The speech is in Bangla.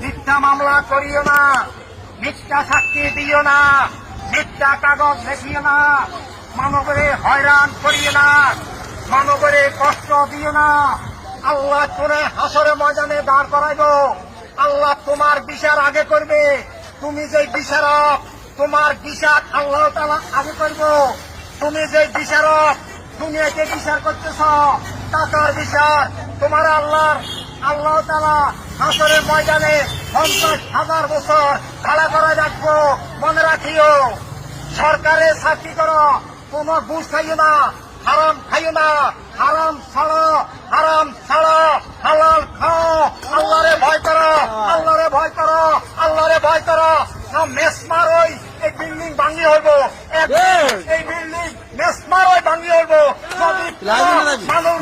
মিথ্যা মামলা করিও না। মিথ্যা সাক্ষী দিও না। মিথ্যা কাগজ দেখিও না। মানবরে হয়রান করিও না। মানবরে কষ্ট দিও না। আল্লাহ তোরে হাসরে ময়দানে দাঁড় করাইব। আল্লাহ তোমার বিচার আগে করবে। তুমি যে বিচারক, তোমার বিচার আল্লাহ তালা আগে করব। তুমি যে বিচারক দুনিয়াকে বিচার করতেছ টাকার বিচার তোমার আল্লাহর আল্লাহ তালা হাসরের ময়দানে পঞ্চাশ হাজার বছর খাড়া করে রাখব। মনে রাখিও সরকারের চাকরি করো কোনো ঘুষ খাইও না হারাম খাইও না হারাম ছাড়ো হারাম ছাড়ো হালাল খাও আল্লাহরে ভয় করো আল্লাহরে ভয় করো আল্লাহরে ভয় করো। না মেসমার ওই এই বিল্ডিং ভাঙি হইব। এই! বিল্ডিং মেসমার ওই ভাঙি হইব। যদি মানব